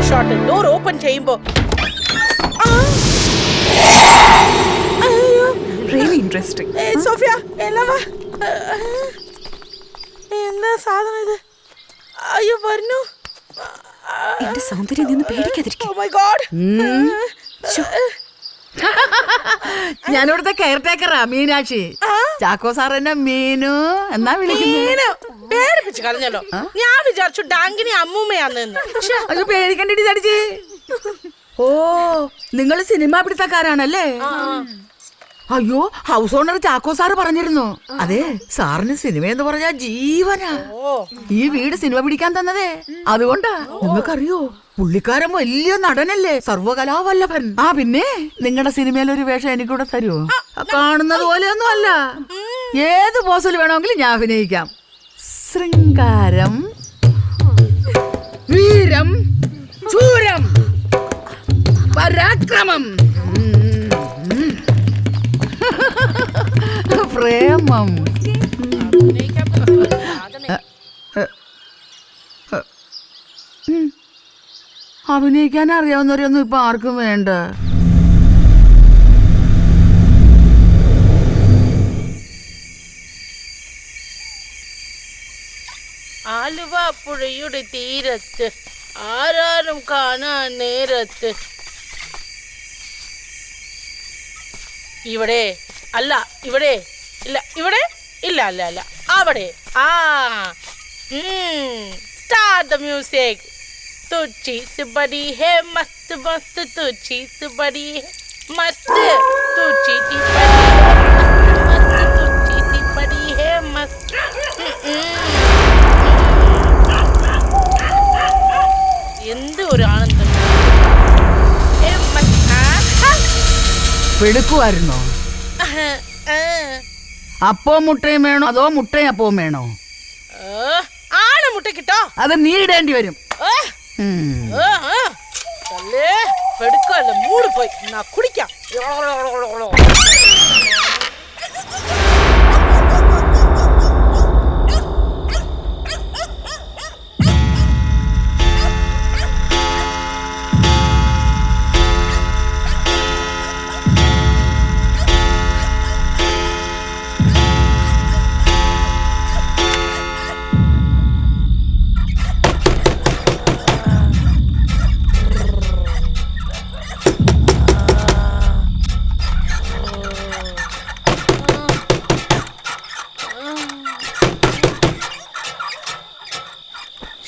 First shot door open ചെയ്യുമ്പോ. Really interesting Sophia എന്താ സാധനം ഇത്? അയ്യോ വരുന്നു. എന്റെ സൗന്ദര്യം നിന്ന് പേടിക്കാതിരിക്കും. ഞാനിവിടുത്തെ കെയർ ടേക്കറാ മീനാക്ഷി ചാക്കോ സാർ എന്നെ മീനു എന്നാ വിളിക്കുന്നത്? പേടിപ്പിച്ച് കളഞ്ഞല്ലോ. ഞാൻ വിചാരിച്ചു ഡാങ്കിനി അമ്മൂമ്മയാന്ന് അത് പേടിക്കണ്ടി ചടിച്ച്. ഓ നിങ്ങൾ സിനിമ പിടുത്തക്കാരാണല്ലേ? അയ്യോ ഹൗസ് ഓണർ ചാക്കോ സാറ് പറഞ്ഞിരുന്നു. അതെ സാറിന് സിനിമ എന്ന് പറഞ്ഞാ ജീവനാ. ഓ. ഈ വീട് സിനിമ പിടിക്കാൻ തന്നതേ. അതുകൊണ്ടാ. നിങ്ങൾക്കറിയോ പുള്ളിക്കാരൻ വലിയ നടനല്ലേ സർവകലാവല്ലഭൻ ആ പിന്നെ നിങ്ങളുടെ സിനിമയിൽ ഒരു വേഷം എനിക്കൂടെ തരുമോ കാണുന്നത് പോലെയൊന്നും അല്ല ഏത് പോസിൽ വേണമെങ്കിലും ഞാൻ അഭിനയിക്കാം. ശൃംഗാരം വീരം ചൂരം പരാക്രമം. പ്രേമം. അഭിനയിക്കാൻ അറിയാവുന്നവരെയൊന്നും ഇപ്പൊ ആർക്കും വേണ്ട. ആലുവ പുഴയുടെ തീരത്ത് ആരാരും കാണാൻ നേരത്ത് ഇവിടെ അല്ല ഇവിടെ ഇല്ല ഇവിടെ ഇല്ല അല്ല അല്ല അവിടെ ആ സ്റ്റാർട്ട് ദ മ്യൂസിക് तू चीज बड़ी है मस्त मस्त तू चीज बड़ी है मस्त तू चीज बड़ी ആ. അപ്പോ മുട്ടയും വേണോ? അതോ മുട്ടയും അപ്പവും വേണോ? മുട്ട കിട്ടോ അത് നീ ഇടേണ്ടി വരും. മൂട് പോയി. കുടിക്കാം.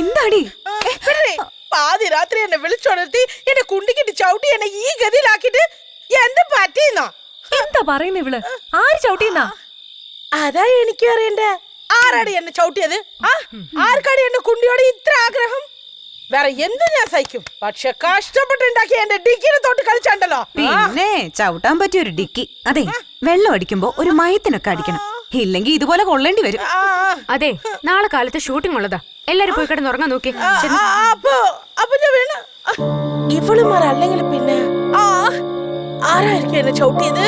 എന്താടി? പാതി രാത്രി എന്നെ വിളിച്ചുണർത്തി എന്നെ കുണ്ടിക്കിട്ട് ചവിട്ടി എന്നെ ഈ ഗതിയിലാക്കിട്ട് എന്ത് പറ്റിയെന്നോ? എന്താ പറയുന്ന ഇവൾ? ആര് ചവിട്ടിന്നാ അതാ എനിക്ക് അറിയണ്ടേ. ആരാടി എന്നെ ചവിട്ടിയത്? ആ ആർക്കാടി എന്റെ കുണ്ടിയോട് ഇത്ര ആഗ്രഹം? വേറെ എന്തും ഞാൻ സഹിക്കും? പക്ഷെ കഷ്ടപ്പെട്ടുണ്ടാക്കി എന്റെ ഡിക്കിനെ തൊട്ട് കളിച്ചാണ്ടല്ലോ. പിന്നെ ചവിട്ടാൻ പറ്റിയ ഒരു ഡിക്കി. അതെ വെള്ളം അടിക്കുമ്പോ ഒരു മയത്തിനൊക്കെ അടിക്കണം. ഇല്ലെങ്കിൽ ഇതുപോലെ കൊള്ളേണ്ടി വരും. അതെ നാളെ കാലത്ത് ഷൂട്ടിംഗ് ഉള്ളതാ. എല്ലാരും പോയി കിടന്ന് ഉറങ്ങാൻ നോക്കി. ഇവളും അല്ലെങ്കിൽ പിന്നെ ആ ആരായിരിക്കും എന്നെ ചവിട്ടിയത്